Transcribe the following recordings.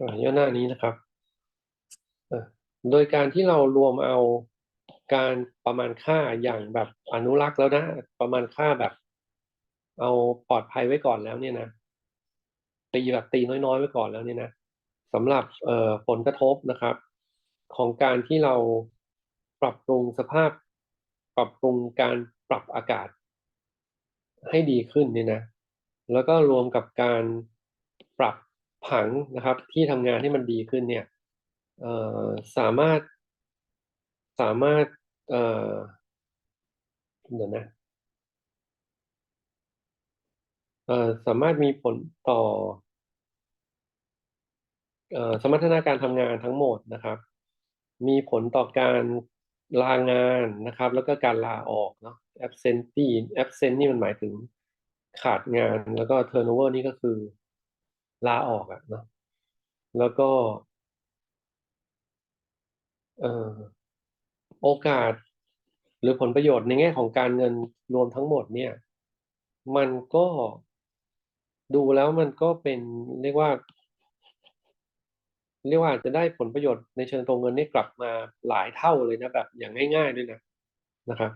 อ่าย่อหน้านี้นะครับ โดยการที่เรารวมเอาการประมาณค่าอย่างแบบอนุรักษ์แล้วนะ ประมาณค่าแบบ เอาปลอดภัยไว้ก่อนแล้วเนี่ยนะตีแบบตีน้อยๆไว้ก่อนแล้วเนี่ยนะสำหรับเอ่อผลกระทบนะครับ ของการที่เราปรับปรุงสภาพ ปรับปรุงการปรับอากาศ ให้ดีขึ้นเนี่ยนะ แล้วก็รวมกับการปรับ ผังนะครับ ที่ทำงานให้มันดีขึ้นเนี่ยสามารถสามารถเอ่อเดี๋ยวนะเอ่อสามารถมีผลต่อเอ่อสมรรถนะการทำงานทั้งหมดนะครับ มีผลต่อการลางานนะครับ แล้วก็การลาออกเนาะ absentee absent นี่มันหมายถึงขาดงานแล้วก็ turnover นี่ก็คือ ลาออกอะเนาะแล้วก็ เออโอกาส หรือผลประโยชน์ในแง่ของการเงินรวมทั้งหมดเนี่ย มันก็ดูแล้วมันก็เป็นเรียกว่า เรียกว่าจะได้ผลประโยชน์ในเชิงตัวเงินนี่กลับมาหลายเท่าเลยนะแบบอย่างง่าย ๆ ด้วยนะนะครับ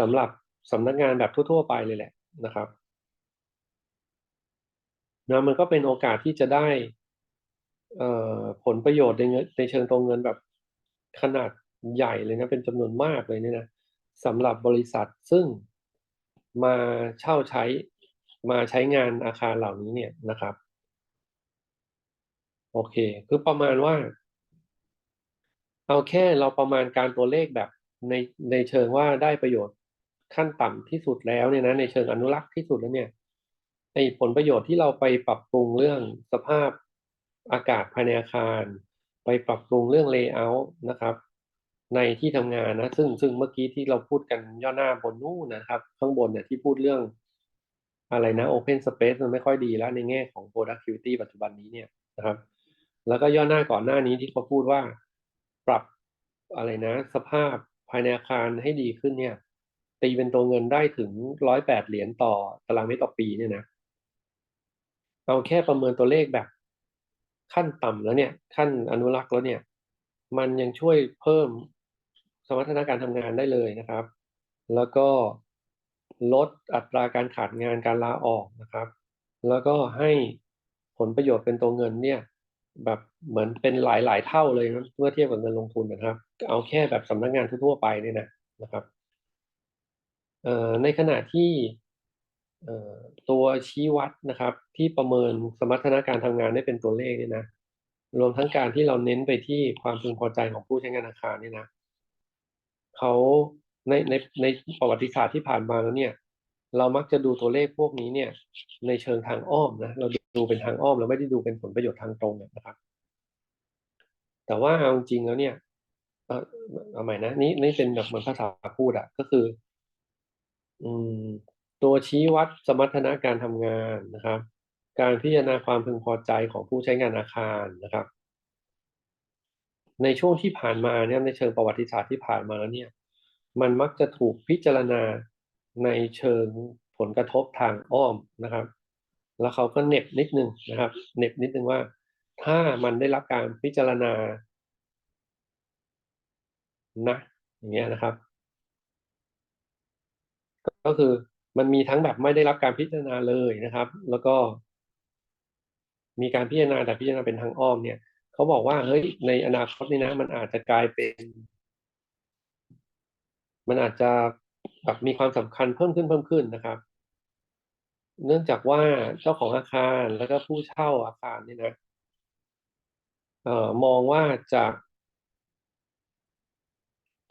สำหรับสำนักงานแบบทั่ว ๆ ไปเลยแหละนะครับ นะมันก็เป็นโอกาสที่จะได้เออผลประโยชน์ในเงินในเชิงตัวเงินแบบขนาดใหญ่เลยนะเป็นจำนวนมากเลยเนี่ยนะสำหรับบริษัทซึ่งมาเช่าใช้มาใช้งานอาคารเหล่านี้เนี่ยนะครับ โอเค คือประมาณว่า เอาแค่เราประมาณการตัวเลขแบบในในเชิงว่าได้ประโยชน์ขั้นต่ำที่สุดแล้วเนี่ยนะในเชิงอนุรักษ์ที่สุดแล้วเนี่ย ไอ้ผลประโยชน์ที่เราไปปรับปรุงเรื่องสภาพอากาศภายในอาคาร ไปปรับปรุงเรื่องเลเยอร์นะครับ ในที่ทำงานนะ ซึ่งซึ่งเมื่อกี้ที่เราพูดกันย่อหน้าบนนู่นนะครับ ข้างบนเนี่ยที่พูดเรื่องอะไรนะ Open Space มันไม่ค่อยดีแล้วในแง่ของ productivity ปัจจุบันนี้เนี่ยนะครับ แล้วก็ย่อหน้าก่อนหน้านี้ที่เขาพูดว่าปรับอะไรนะ สภาพภายในอาคารให้ดีขึ้นเนี่ย ตีเป็นตัวเงินได้ถึงร้อยแปดเหรียญต่อตารางเมตรต่อปีเนี่ยนะ เอาแค่ประเมินตัวเลขแบบขั้นต่ำแล้วเนี่ย ขั้นอนุรักษ์แล้วเนี่ย มันยังช่วยเพิ่มสมรรถนะการทำงานได้เลยนะครับ แล้วก็ลดอัตราการขาดงานการลาออกนะครับ แล้วก็ให้ผลประโยชน์เป็นตัวเงินเนี่ย แบบเหมือนเป็นหลายๆเท่าเลยนะเมื่อเทียบกับเงินลงทุนนะครับ เอาแค่แบบสำนักงานทั่วๆไปเนี่ยนะนะครับเอ่อในขณะที่ ตัวชี้วัดนะครับ ที่ประเมินสมรรถนะการทำงานได้เป็นตัวเลขเนี่ยนะรวมทั้งการที่เราเน้นไปที่ความพึงพอใจของผู้ใช้งานอาคารเนี่ยนะเขาในในในประวัติศาสตร์ที่ผ่านมาแล้วเนี่ย เรามักจะดูตัวเลขพวกนี้เนี่ย ในเชิงทางอ้อมนะเราดูเป็นทางอ้อมเราไม่ได้ดูเป็นผลประโยชน์ทางตรงนะครับ แต่ว่าเอาจริงแล้วเนี่ยเอาใหม่นะนี่นี่เป็นแบบเหมือนภาษาพูดอะก็คือ อืม ตัวชี้วัดสมรรถนะการทำงานนะครับ การพิจารณาความพึงพอใจของผู้ใช้งานอาคารนะครับ ในช่วงที่ผ่านมาเนี่ยในเชิงประวัติศาสตร์ที่ผ่านมาแล้วเนี่ยมันมักจะถูกพิจารณาในเชิงผลกระทบทางอ้อมนะครับ แล้วเขาก็เน็บนิดนึงนะครับเน็บนิดนึงว่า ถ้ามันได้รับการพิจารณานะอย่างเงี้ยนะครับ ก็คือ มันมีทั้งแบบไม่ได้รับการพิจารณาเลยนะครับ แล้วก็มีการพิจารณาแต่พิจารณาเป็นทางอ้อมเนี่ยเขาบอกว่าเฮ้ยในอนาคตนี่นะ มันอาจจะกลายเป็น มันอาจจะแบบมีความสำคัญเพิ่มขึ้นเพิ่มขึ้นนะครับ เนื่องจากว่าเจ้าของอาคารแล้วก็ผู้เช่าอาคารนี่นะเอ่อมองว่าจะ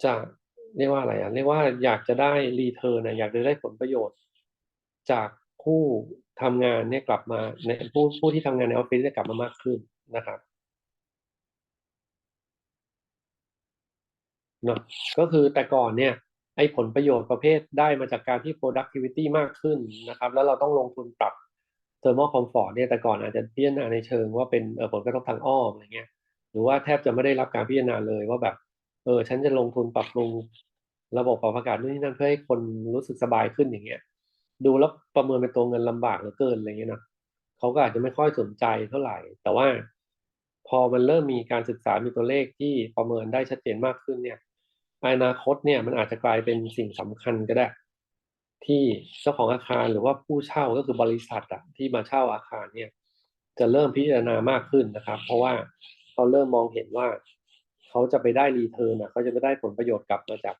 จะ เรียกว่าอะไรอะเรียกว่าอยากจะได้รีเทิร์นนะอยากจะได้ผลประโยชน์ จากผู้ทำงานเนี่ยกลับมาในผู้ผู้ที่ทำงานในออฟฟิศจะกลับมามากขึ้นนะครับเนาะก็คือแต่ก่อนเนี่ยไอ้ผลประโยชน์ประเภทได้มาจากการที่ productivity มากขึ้นนะครับ แล้วเราต้องลงทุนปรับ thermal comfort เนี่ยแต่ก่อนอาจจะพิจารณาในเชิงว่าเป็นผลกระทบทางอ้อมอะไรเงี้ยหรือว่าแทบจะไม่ได้รับการพิจารณาเลยว่าแบบ ออฉันจะลงทุนปรับปรุงระบบปรับอากาศนู่นนี่นั่นเพื่อให้คนรู้สึกสบายขึ้นอย่างเงี้ย ดูแล้วประเมินเป็นตัวเงินลำบากเหลือเกินอะไรเงี้ยนะเขาก็อาจจะไม่ค่อยสนใจเท่าไหร่ แต่ว่า พอมันเริ่มมีการศึกษามีตัวเลขที่ประเมินได้ชัดเจนมากขึ้นเนี่ยอนาคตเนี่ยมันอาจจะกลายเป็นสิ่งสำคัญก็ได้ ที่เจ้าของอาคารหรือว่าผู้เช่าก็คือบริษัทอะที่มาเช่าอาคารเนี่ย จะเริ่มพิจารณามากขึ้นนะครับ เพราะว่าเขาเริ่มมองเห็นว่า เขาจะไปได้รีเทิร์นอะเขาจะไปได้ผลประโยชน์กลับมาจาก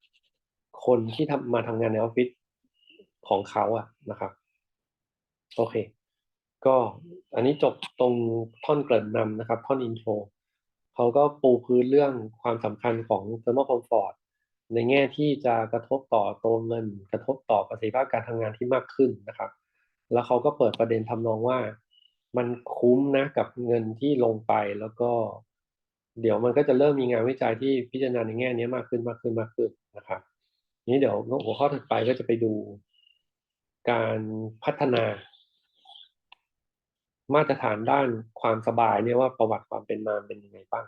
คนที่ทำมาทำงานในออฟฟิศของเขาอะนะครับ โอเค ก็อันนี้จบตรงท่อนเกริ่นนำนะครับ ท่อนอินโทรเขาก็ปูพื้นเรื่องความสำคัญของ thermal comfort ในแง่ที่จะกระทบต่อตัวเงิน กระทบต่อประสิทธิภาพการทำงานที่มากขึ้นนะครับ แล้วเขาก็เปิดประเด็นทำนองว่า มันคุ้มนะกับเงินที่ลงไปแล้วก็ เดี๋ยวมันก็จะเริ่มมีงานวิจัยที่พิจารณาในแง่นี้มากขึ้นมากขึ้นมากขึ้นนะครับนี้เดี๋ยวหัวข้อถัดไปก็จะไปดูการพัฒนา มาตรฐานด้านความสบายเนี่ยว่าประวัติความเป็นมาเป็นยังไงบ้าง